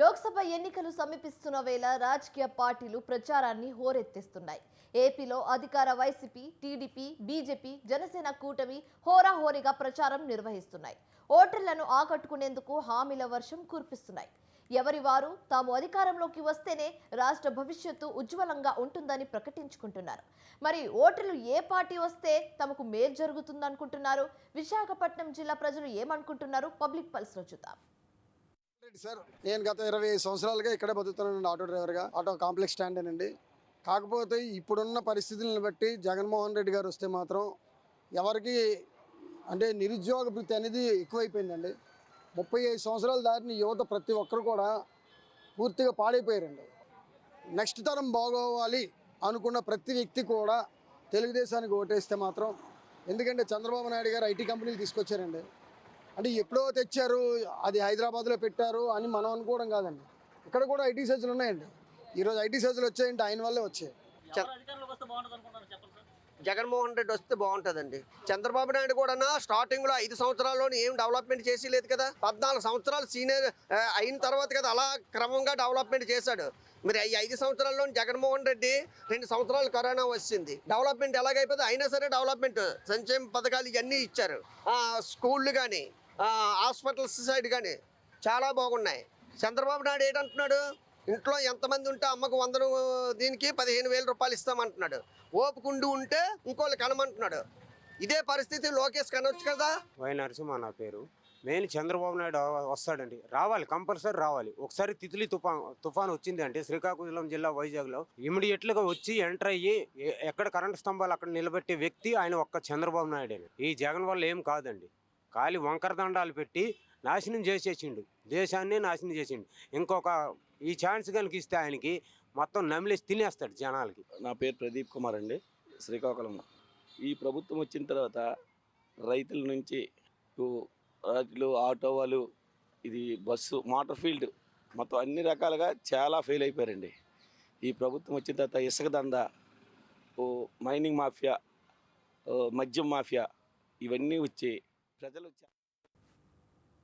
లోక్సభ ఎన్నికలు సమీపిస్తున్న వేళ రాజకీయ పార్టీలు ప్రచారాన్ని హోరెత్తిస్తున్నాయి. ఏపీలో అధికార వైసీపీ టీడీపీ బీజేపీ జనసేన కూటమి హోరాహోరీగా ప్రచారం నిర్వహిస్తున్నాయి. ఓటర్లను ఆకట్టుకునేందుకు హామీల వర్షం కురిపిస్తున్నాయి. ఎవరి వారు తాము అధికారంలోకి వస్తేనే రాష్ట్ర భవిష్యత్తు ఉజ్వలంగా ఉంటుందని ప్రకటించుకుంటున్నారు. మరి ఓటర్లు ఏ పార్టీ వస్తే తమకు మేలు జరుగుతుందనుకుంటున్నారు? విశాఖపట్నం జిల్లా ప్రజలు ఏమనుకుంటున్నారు? పబ్లిక్ పల్స్లో చూద్దాం. రెడ్డి సార్? నేను గత ఇరవై సంవత్సరాలుగా ఇక్కడే బతుకుతున్నానండి ఆటో డ్రైవర్గా. ఆటో కాంప్లెక్స్ స్టాండ్ అండి కాకపోతే ఇప్పుడున్న పరిస్థితులను బట్టి జగన్మోహన్ రెడ్డి గారు వస్తే మాత్రం ఎవరికి అంటే నిరుద్యోగ వృత్తి అనేది ఎక్కువైపోయిందండి. ముప్పై ఐదు సంవత్సరాలు దాటిన యువత ప్రతి ఒక్కరు కూడా పూర్తిగా పాడైపోయారండి. నెక్స్ట్ తరం బాగోవాలి అనుకున్న ప్రతి వ్యక్తి కూడా తెలుగుదేశానికి ఓటేస్తే మాత్రం ఎందుకంటే చంద్రబాబు నాయుడు గారు ఐటీ కంపెనీలు తీసుకొచ్చారండి. అంటే ఎప్పుడో తెచ్చారు అది హైదరాబాద్లో పెట్టారు అని మనం అనుకోవడం కాదండి. ఇక్కడ కూడా ఐటీ సెజ్లు ఉన్నాయండి. ఈరోజు ఐటీ సెజ్లు వచ్చాయంటే ఆయన వల్లే వచ్చాయి. జగన్మోహన్ రెడ్డి వస్తే బాగుంటుందండి. చంద్రబాబు నాయుడు కూడా స్టార్టింగ్లో ఐదు సంవత్సరాల్లోనే ఏం డెవలప్మెంట్ చేసి లేదు కదా. పద్నాలుగు సంవత్సరాలు సీనియర్ అయిన తర్వాత కదా అలా క్రమంగా డెవలప్మెంట్ చేశాడు. మరి ఈ ఐదు సంవత్సరాల్లో జగన్మోహన్ రెడ్డి రెండు సంవత్సరాలు కరోనా వచ్చింది. డెవలప్మెంట్ ఎలాగైపోతే అయినా సరే డెవలప్మెంట్ సంక్షేమ పథకాలు ఇవన్నీ ఇచ్చారు. ఆ, స్కూళ్ళు కానీ హాస్పిటల్స్ సైడ్ కానీ చాలా బాగున్నాయి. చంద్రబాబు నాయుడు ఏంటంటున్నాడు? ఇంట్లో ఎంతమంది ఉంటే అమ్మకు వందను దీనికి పదిహేను వేల రూపాయలు ఇస్తామంటున్నాడు. ఓపుకుండు ఉంటే ఇంకోళ్ళు కనమంటున్నాడు. ఇదే పరిస్థితి లోకేష్ కనవచ్చు కదా? వై నరసింహ నా పేరు. మెయిన్ చంద్రబాబు నాయుడు వస్తాడండి. రావాలి కంపల్సరీ రావాలి. ఒకసారి తిత్లీ తుఫాన్ తుఫాన్ వచ్చింది అంటే శ్రీకాకుళం జిల్లా వైజాగ్లో ఇమీడియట్లుగా వచ్చి ఎంటర్ అయ్యి ఎక్కడ కరెంట్ స్తంభాలు అక్కడ నిలబెట్టే వ్యక్తి ఆయన ఒక్క చంద్రబాబు నాయుడు ఈ జగన్ వల్ల ఏం కాదండి. కాలి వంకర దండాలు పెట్టి నాశనం చేసేసిండు. దేశాన్ని నాశనం చేసిండు. ఇంకొక ఈ ఛాన్స్ కనుక ఇస్తే ఆయనకి మొత్తం నమిలేసి తినేస్తాడు జనాలకి. నా పేరు ప్రదీప్ కుమార్ అండి. శ్రీకాకుళం. ఈ ప్రభుత్వం వచ్చిన తర్వాత రైతుల నుంచి రైతులు ఆటో వాళ్ళు ఇది బస్సు మోటార్ ఫీల్డ్ మొత్తం అన్ని రకాలుగా చాలా ఫెయిల్ అయిపోయారండి. ఈ ప్రభుత్వం వచ్చిన తర్వాత ఇసుక దంద మైనింగ్ మాఫియా మద్యం మాఫియా ఇవన్నీ వచ్చి ప్రజలు